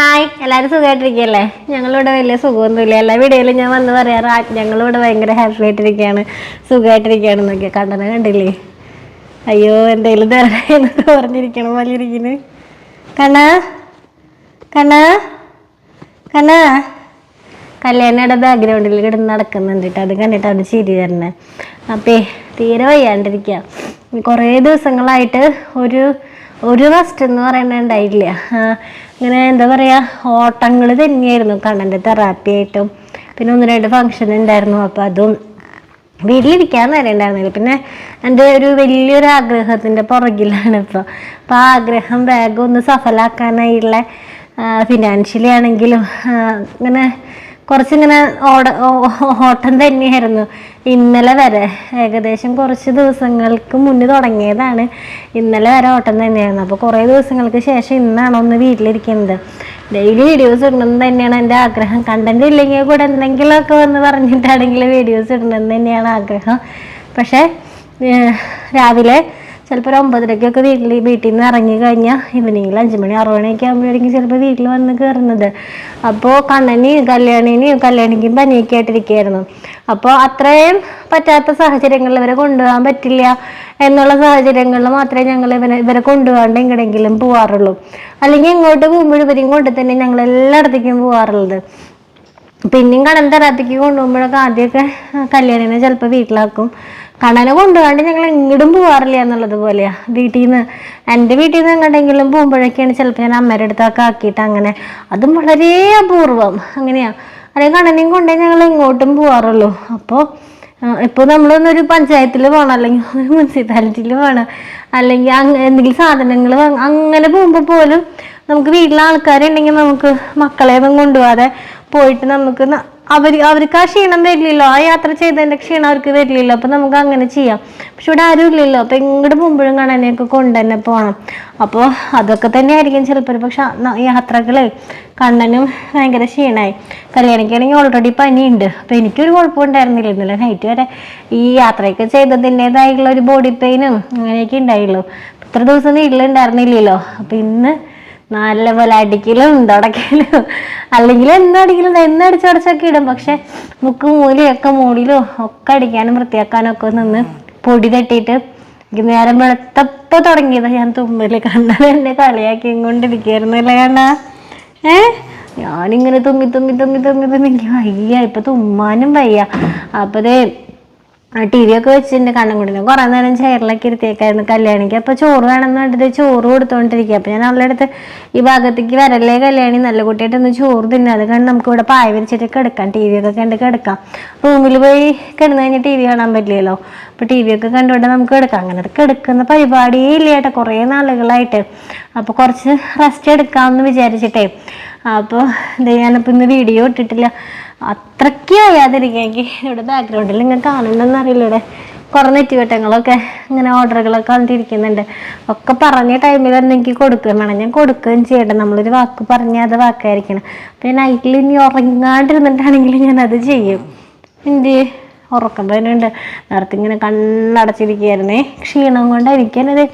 Hi എല്ലാവരും സുഖമായിട്ടിരിക്കുകയല്ലേ ഞങ്ങളിവിടെ വലിയ സുഖമൊന്നുമില്ല. എല്ലാ വീഡിയോയിലും ഞാൻ വന്ന് പറയാറ് ഞങ്ങളിവിടെ ഭയങ്കര ഹാപ്പി ആയിട്ടിരിക്കുകയാണ്. സുഖമായിട്ടിരിക്കുകയാണ് എന്നൊക്കെ. കണ്ടനെ കണ്ടില്ലേ? അയ്യോ എന്തെങ്കിലും തരണേ എന്നൊക്കെ പറഞ്ഞിരിക്കണം പോലെ ഇരിക്കുന്നു കണ്ണാ കണ്ണാ. കണ്ണാ കല്യാണിയുടെ ബാക്ക്ഗ്രൗണ്ടിൽ കിടന്ന് നടക്കുന്നുണ്ട് കേട്ടോ. അത് കണ്ടിട്ട് അത് ചിരി തരണേ അപ്പേ തീരെ വയ്യാണ്ടിരിക്കുക കുറേ ദിവസങ്ങളായിട്ട് ഒരു ഒരു റെസ്റ്റ് എന്ന് പറയുന്നത് ഉണ്ടായില്ല അങ്ങനെ എന്താ പറയുക ഓട്ടങ്ങൾ തന്നെയായിരുന്നു കണ്ണന്റെ തെറാപ്പി ആയിട്ടും. പിന്നെ ഒന്ന് രണ്ട് ഫങ്ഷൻ ഉണ്ടായിരുന്നു. അപ്പോൾ അതും വീട്ടിലിരിക്കാൻ നേരം ഉണ്ടായിരുന്നില്ല. പിന്നെ എന്റെ ഒരു വലിയൊരു ആഗ്രഹത്തിന്റെ പുറകിലാണ് ഇപ്പോൾ അപ്പോൾ ആ ആഗ്രഹം വേഗം ഒന്ന് സഫലാക്കാനായുള്ള ഫിനാൻഷ്യലി ആണെങ്കിലും അങ്ങനെ കുറച്ചിങ്ങനെ ഓട ഓട്ടം തന്നെയായിരുന്നു. ഇന്നലെ വരെ ഏകദേശം കുറച്ച് ദിവസങ്ങൾക്ക് മുന്നേ തുടങ്ങിയതാണ്. ഇന്നലെ വരെ ഓട്ടം തന്നെയായിരുന്നു. അപ്പോൾ കുറേ ദിവസങ്ങൾക്ക് ശേഷം ഇന്നാണ് ഒന്ന് വീട്ടിലിരിക്കുന്നത്. ഡെയിലി വീഡിയോസ് ഇടണമെന്ന് തന്നെയാണ് എന്റെ ആഗ്രഹം. കണ്ടന്റ് ഇല്ലെങ്കിൽ കൂടെ എന്തെങ്കിലുമൊക്കെ വന്ന് പറഞ്ഞിട്ടാണെങ്കിൽ വീഡിയോസ് ഇടണമെന്ന് തന്നെയാണ് ആഗ്രഹം. പക്ഷേ രാവിലെ ചിലപ്പോൾ ഒരു ഒമ്പതരയ്ക്കൊക്കെ വീട്ടിൽ വീട്ടിൽ നിന്ന് ഇറങ്ങി കഴിഞ്ഞാൽ ഈവനിങ്ങിൽ അഞ്ച് മണി ആറു മണിയൊക്കെ ആകുമ്പോഴായിരിക്കും ചിലപ്പോൾ വീട്ടിൽ വന്ന് കയറുന്നത്. അപ്പോൾ കണ്ണന് കല്യാണിന് കല്യാണിക്കും പനിയൊക്കെ ആയിട്ടിരിക്കുകയായിരുന്നു അപ്പോൾ അത്രയും പറ്റാത്ത സാഹചര്യങ്ങളിൽ ഇവരെ കൊണ്ടുപോകാൻ പറ്റില്ല എന്നുള്ള സാഹചര്യങ്ങളിൽ മാത്രമേ ഞങ്ങൾ ഇവരെ ഇവരെ കൊണ്ടുപോകാണ്ട് എങ്ങടെങ്കിലും പോവാറുള്ളൂ. അല്ലെങ്കിൽ ഇങ്ങോട്ട് പോകുമ്പോഴും ഇവരെയും കൊണ്ട് തന്നെ ഞങ്ങൾ എല്ലായിടത്തേക്കും പോവാറുള്ളത്. പിന്നെയും കടൽ തെറാപ്പിക്ക് കൊണ്ടുപോകുമ്പോഴൊക്കെ ആദ്യമൊക്കെ കല്യാണിനെ ചിലപ്പോൾ വീട്ടിലാക്കും. കണ്ണനെ കൊണ്ടുപോകാണ്ട് ഞങ്ങൾ എങ്ങോട്ടും പോകാറില്ല എന്നുള്ളത് പോലെയാ. വീട്ടിൽ നിന്ന് എന്റെ വീട്ടിൽ നിന്ന് എങ്ങോട്ടെങ്കിലും പോകുമ്പോഴൊക്കെയാണ് ചിലപ്പോൾ ഞാൻ അമ്മയുടെ അടുത്തൊക്കെ ആക്കിയിട്ട് അങ്ങനെ അതും വളരെ അപൂർവം അങ്ങനെയാ. അല്ലെങ്കിൽ കണ്ണനെയും കൊണ്ടേ ഞങ്ങൾ എങ്ങോട്ടും പോകാറുള്ളൂ അപ്പോൾ ഇപ്പോൾ നമ്മളൊന്നൊരു പഞ്ചായത്തിൽ പോകണം അല്ലെങ്കിൽ ഒരു മുനിസിപ്പാലിറ്റിയിൽ പോകണം അല്ലെങ്കിൽ എന്തെങ്കിലും സാധനങ്ങൾ അങ്ങനെ പോകുമ്പോൾ പോലും നമുക്ക് വീട്ടിലെ ആൾക്കാരുണ്ടെങ്കിൽ നമുക്ക് മക്കളെ ഒന്നും കൊണ്ടുപോകാതെ പോയിട്ട് നമുക്ക് അവർ അവർക്ക് ആ ക്ഷീണം വരില്ലല്ലോ. ആ യാത്ര ചെയ്തതിന്റെ ക്ഷീണം അവർക്ക് വരില്ലല്ലോ. അപ്പം നമുക്ക് അങ്ങനെ ചെയ്യാം. പക്ഷെ ഇവിടെ ആരും ഇല്ലല്ലോ. അപ്പം എങ്ങോട്ട് പോകുമ്പോഴും കാണാനൊക്കെ കൊണ്ട് തന്നെ പോകണം അപ്പോൾ അതൊക്കെ തന്നെ ആയിരിക്കും ചിലപ്പോൾ പക്ഷെ യാത്രകളെ കണ്ണനും ഭയങ്കര ക്ഷീണമായി കല്യാണിക്കാണെങ്കിൽ ഓൾറെഡി പനിയുണ്ട്. അപ്പം എനിക്കൊരു കുഴപ്പമുണ്ടായിരുന്നില്ല ഇന്നലെ നൈറ്റ് വരെ ഈ യാത്രയൊക്കെ ചെയ്തതിന്റേതായിട്ടുള്ള ഒരു ബോഡി പെയിനും അങ്ങനെയൊക്കെ ഉണ്ടായുള്ളൂ ഇത്ര ദിവസം വീട്ടിലുണ്ടായിരുന്നില്ലല്ലോ അപ്പം ഇന്ന് നല്ലപോലെ അടിക്കലും തുടക്കലും. അല്ലെങ്കിൽ എന്നടിക്കലും എന്നടിച്ചടച്ചൊക്കെ ഇടും. പക്ഷെ മുക്ക് മൂലയൊക്കെ മൂടിലും ഒക്കെ അടിക്കാനും വൃത്തിയാക്കാനും ഒക്കെ നിന്ന് പൊടി തട്ടിയിട്ട് നേരം വെളുത്തപ്പോ തുടങ്ങിയത് ഞാൻ തുമ്മൽ. കണ്ടത് എന്നെ കളിയാക്കി കൊണ്ടിരിക്കുകയായിരുന്നു അല്ലേ കണ്ണ? ഏ? ഞാനിങ്ങനെ തുമ്മി തുമ്മി തുമ്മി തുമ്മി തുമ്മി. വയ്യ ഇപ്പൊ തുമ്മാനും വയ്യ. അപ്പൊ ദേ ടി വി ഒക്കെ വെച്ചിട്ടുണ്ട് കണ്ണും കുടിനെ കുറേ നേരം ചെയറിലൊക്കെ ഇരുത്തിയേക്കായിരുന്നു കല്യാണിക്ക്. അപ്പോൾ ചോറ് വേണമെന്ന് പറഞ്ഞിട്ട് ചോറ് കൊടുത്തോണ്ടിരിക്കുക അപ്പോൾ ഞാൻ അവളുടെ അടുത്ത് ഈ ഭാഗത്തേക്ക് വരല്ലേ കല്യാണി നല്ല കുട്ടിയായിട്ട് ഒന്ന് ചോറ് തിന്നാ. അത് കണ്ട് നമുക്ക് ഇവിടെ പായ വിരിച്ചിട്ട് കിടക്കാം ടി വി ഒക്കെ കണ്ട് കിടക്കാം. റൂമിൽ പോയി കിടന്നു കഴിഞ്ഞാൽ ടി വി കാണാൻ പറ്റില്ലല്ലോ. അപ്പോൾ ടി വി ഒക്കെ കണ്ടുകൊണ്ട് നമുക്ക് കിടക്കാം അങ്ങനെ കിടക്കുന്ന പരിപാടിയേ ഇല്ല കേട്ടോ. കുറേ നാളുകളായിട്ട്. അപ്പോൾ കുറച്ച് റെസ്റ്റ് എടുക്കാമെന്ന് വിചാരിച്ചിട്ടേ. അപ്പോൾ ഇത് ഞാനപ്പോൾ ഇന്ന് വീഡിയോ ഇട്ടിട്ടില്ല. അത്രയ്ക്ക് വയ്യാതിരിക്കുകയെങ്കിൽ ഇവിടെ ബാക്ക്ഗ്രൗണ്ടിൽ കാണുന്നതെന്ന് അറിയില്ല ഇവിടെ. കുറേ നെറ്റുവട്ടങ്ങളൊക്കെ ഇങ്ങനെ ഓർഡറുകളൊക്കെ വന്നിരിക്കുന്നുണ്ട് ഒക്കെ പറഞ്ഞ ടൈമിൽ തന്നെ എനിക്ക് കൊടുക്കുകയും വേണം. ഞാൻ കൊടുക്കുകയും ചെയ്യട്ടെ. നമ്മളൊരു വാക്ക് പറഞ്ഞാൽ അത് വാക്കായിരിക്കണം. അപ്പം നൈറ്റിൽ ഇനി ഉറങ്ങാണ്ടിരുന്നിട്ടാണെങ്കിൽ ഞാനത് ചെയ്യും. എന്ത്? ഉറക്കം വരുന്നുണ്ട് നേരത്തെ ഇങ്ങനെ കണ്ണടച്ചിരിക്കുകയായിരുന്നേ ക്ഷീണം കൊണ്ടായിരിക്കാനത്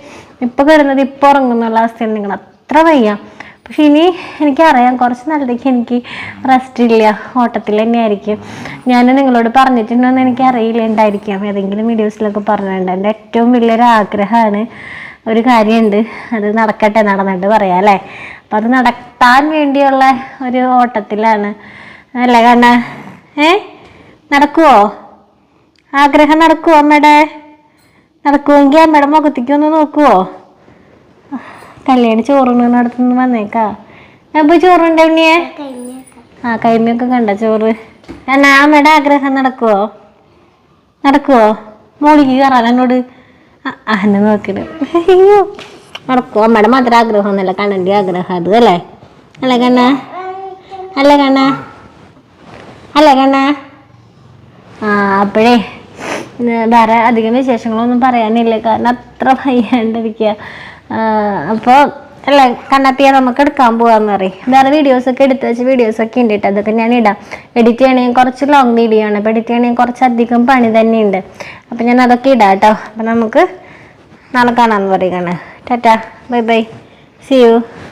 ഇപ്പോൾ കിടന്നത് ഇപ്പോൾ ഉറങ്ങുന്നുള്ള അവസ്ഥയാണ് നിങ്ങൾ അത്ര വയ്യ. പക്ഷെ ഇനി എനിക്കറിയാം കുറച്ച് നാളത്തേക്ക് എനിക്ക് റെസ്റ്റ് ഇല്ല. ഓട്ടത്തിൽ തന്നെ ആയിരിക്കും ഞാൻ നിങ്ങളോട് പറഞ്ഞിട്ടുണ്ടോയെന്ന് എനിക്കറിയില്ല. ഉണ്ടായിരിക്കാം ഏതെങ്കിലും വീഡിയോസിലൊക്കെ പറഞ്ഞിട്ടുണ്ട്. എന്റെ ഏറ്റവും വലിയൊരു ആഗ്രഹമാണ് ഒരു കാര്യമുണ്ട്. അത് നടക്കട്ടെ നടന്നിട്ട് പറയാം അല്ലേ? അപ്പം അത് നടത്താൻ വേണ്ടിയുള്ള ഒരു ഓട്ടത്തിലാണ്. അല്ലേ കണ്ണ ഏ? നടക്കുവോ? ആഗ്രഹം നടക്കുവോ അമ്മയുടെ? നടക്കുമെങ്കിൽ അമ്മയുടെ മുഖത്തേക്ക് ഒന്ന് നോക്കുവോ? കല്യാണി ചോറുണ്ണുന്നിടത്തുനിന്ന് വന്നേക്കാ. അപ്പോൾ ചോറുണ്ട് ഉണ്ണിയെ? ആ കൈമയൊക്കെ കണ്ട ചോറ്? എന്നാ അമ്മയുടെ ആഗ്രഹം നടക്കുവോ? നടക്കുവോ? മോളിക്ക് കയറാൻ എന്നോട്. അന്നെ എന്നെ നോക്കിട്ട് അയ്യോ നടക്കുവോ? അമ്മയുടെ മാത്രം ആഗ്രഹം ഒന്നല്ല കണ്ണന്റെ ആഗ്രഹം അത് അല്ലേ? അല്ല കണ്ണ? അല്ല കണ്ണ? അല്ല കണ്ണ? ആ അപ്പോഴേ വേറെ അധികം വിശേഷങ്ങളൊന്നും പറയാനില്ല? കാരണം അത്ര വയ്യാണ്ടിരിക്കുക അപ്പോൾ അല്ല കണ്ണപ്പിയ നമുക്ക് എടുക്കാൻ പോവാന്ന് പറയും. വേറെ വീഡിയോസ് ഒക്കെ എടുത്ത് വെച്ച് വീഡിയോസ് ഒക്കെ ഉണ്ട് കേട്ടോ അതൊക്കെ ഞാൻ ഇടാം. എഡിറ്റ് ചെയ്യണമെങ്കിൽ കുറച്ച് ലോങ് വീഡിയോ ആണ്. അപ്പോൾ എഡിറ്റ് ചെയ്യണമെങ്കിൽ കുറച്ച് അധികം പണി തന്നെയുണ്ട് അപ്പം ഞാൻ അതൊക്കെ ഇടാം കേട്ടോ അപ്പം നമുക്ക് നാളെ കാണാമെന്ന് പറയുകയാണ് Tata. Bye bye. See you